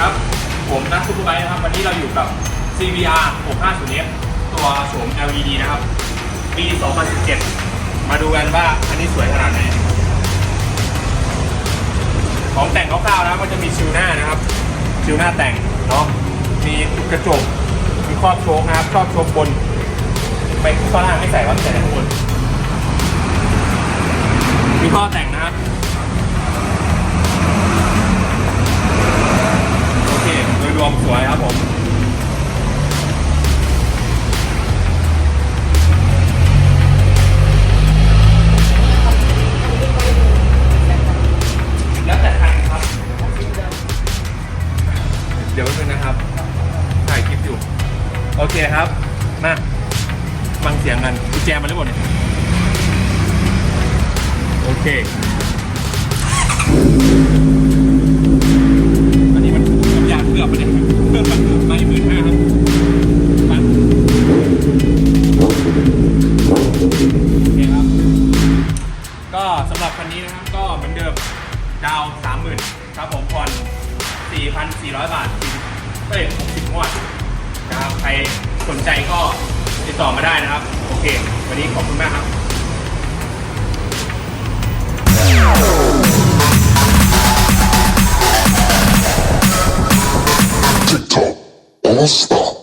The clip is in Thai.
ครับ ผมนักับ CBR 650F ตัวโฉม LED นะครับ ปี 2017 มาดูกันว่าอันนี้สวยขนาดไหน ของแต่งคร่าวๆนะครับก็จะมีชิวหน้านะครับ ชิวหน้าแต่งเนาะ มีกระจก มีครอบโชคนะครับ ครอบโชคบน ไปข้างล่างไม่ใส่ว่าใส่ข้างบนมีข้อแต่งนะครับ นะครับถ่ายคลิปอยู่ โอเคครับมาฟังเสียงกันกุญแจมาหรือเปล่าเนี่ยโอเค อันนี้มันกับยาเกือบไปเนี่ยเกือบมันไม่หมื่นห้าครับมาโอเคครับ ก็สำหรับคันนี้นะครับ ก็เหมือนเดิมดาวสามหมื่นครับผมผ่อนสี่พันสี่ร้อยบาท 40เอ้ยหกสิบงวดนะครับใครสนใจก็ติดต่อมาได้นะครับ โอเค วันนี้ขอบคุณมากครับ TikTok All Star.